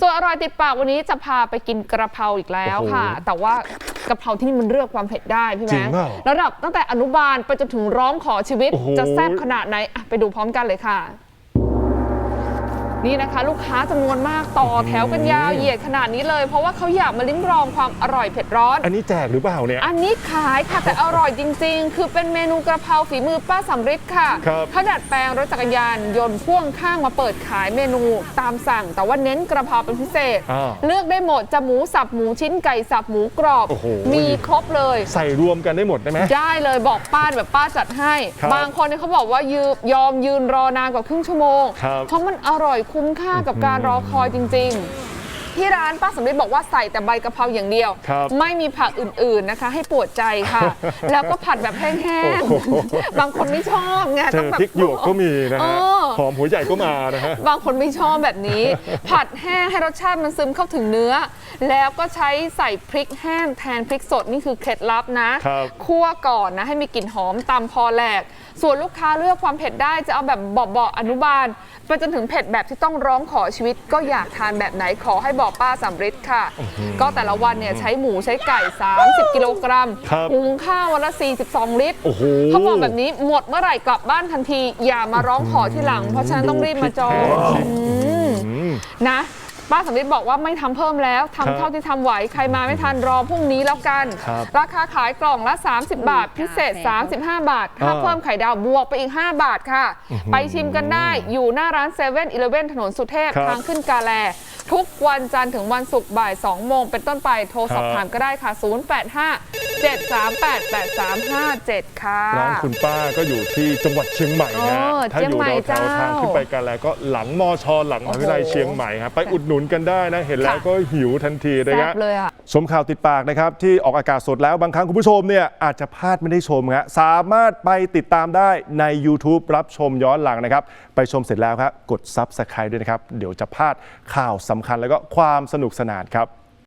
ส่วนอร่อยติดปากวันนี้จะพาไปกินกระเพราอีกแล้วค่ะโอ้โหแต่ว่ากระเพราที่นี่มันเลือกความเผ็ดได้พี่จริแม่งเปล่า ระดับตั้งแต่อนุบาลไปจนถึงร้องขอชีวิตโอ้โหจะแซ่บขนาดไหนอะไปดูพร้อมกันเลยค่ะ นี่นะคะ ลูกค้าจำนวนมากต่อแถวกันยาวเหยียดขนาดนี้เลย เพราะว่าเขาอยากมาลิ้มลองความอร่อยเผ็ดร้อน อันนี้แจกหรือเปล่าเนี่ย อันนี้ขายค่ะแต่อร่อยจริง ๆ คือเป็นเมนูกระเพราฝีมือป้าสำริดค่ะครับเขาดัดแปลงรถจักรยานยนต์พ่วงข้างมาเปิดขายเมนูตามสั่ง แต่ว่าเน้นกระเพราเป็นพิเศษอ่าเลือกได้หมดจะหมูสับหมูชิ้นไก่สับหมูกรอบโอ้โหมีครบเลย ใส่รวมกันได้หมดได้ไหมได้เลยบอกป้าแบบป้าจัดให้ครับบางคนเนี่ยเขาบอกว่ายืมยอมยืนรอนานกว่าครึ่งชั่วโมงครับเพราะมันอร่อยคุ้มค่ากับการรอคอยจริง ๆ ที่ร้านป้าสำริดบอกว่าใส่แต่ใบกะเพราอย่างเดียว ครับไม่มีผักอื่นๆนะคะ ให้ปวดใจค่ะ แล้วก็ผัดแบบแห้งโอ้โห ๆ บางคนไม่ชอบไงเจต้อองแบบ พริกหยวกก็มีนะเอฮะ อ หอมหัวใหญ่ก็มานะฮะ บางคนไม่ชอบแบบนี้ ผัดแห้งให้รสชาติมันซึมเข้าถึงเนื้อ แล้วก็ใช้ใส่พริกแห้งแทนพริกสดนี่คือเคล็ดลับนะครับคั่วก่อนนะให้มีกลิ่นหอมตำพอแหลก ส่วนลูกค้าเลือกความเผ็ดได้จะเอาแบบเบาๆอนุบาลไปจนถึงเผ็ดแบบที่ต้องร้องขอชีวิต ก็อยากทานแบบไหนขอให้บอกป้าสำริดค่ะ ก็แต่ละวันเนี่ยใช้หมูใช้ไก่ 30 กิโลกรัมครับ หุงข้าววันละ 42 ลิตร โอ้โห เขาบอกแบบนี้หมดเมื่อไหร่กลับบ้านทันที อย่ามาร้องขอที่หลังเพราะฉะนั้นต้องรีบมาจองดูพริกแห้งอืมอืมนะป้าสำริดบอกว่าไม่ทำเพิ่มแล้วครัทำบเท่าที่ทำไหวใครมาไม่ทันรอพรุ่งนี้แล้วกันครับราคาขายกล่องละ 30 บาท พิเศษ 35 บาท ถ้าอ่าเพิ่มไข่ดาวบวกไปอีก 5 บาทค่ะ ไปชิมกันได้อยู่หน้าร้าน7 e เ e ่ e อถนนสุเทพครับทางขึ้นกาแล ทุกวันจันทร์ถึงวันศุกร์บ่าย 2 โมงเป็นต้นไปโทรสอบครับถามก็ได้ค่ะ 085 738 8357 ค่ะ ร้านคุณป้าก็อยู่ที่จังหวัดเชียงใหม่นะเออถ้าอยู่เชียงใหม่แถวๆเจ้าทางขึ้นไปกันแล้วก็หลังมอชอหลังมหาวิทยาลัยโอ้โหเชียงใหม่ครับไปอุดหนุนกันได้นะ เห็นแล้วค่ะ ก็หิวทันทีนะแซ่ฮะ บเลยอะ ชมข่าวติดปากนะครับ ที่ออกอากาศสดแล้วบางครั้งคุณผู้ชมเนี่ยอาจจะพลาดไม่ได้ชมฮะสามารถไปติดตามได้ใน YouTube รับชมย้อนหลังนะครับ ไปชมเสร็จแล้วครับ กด Subscribe ด้วยนะครับ เดี๋ยวจะพลาดข่าวสำคัญแล้วก็ความสนุกสนานครับ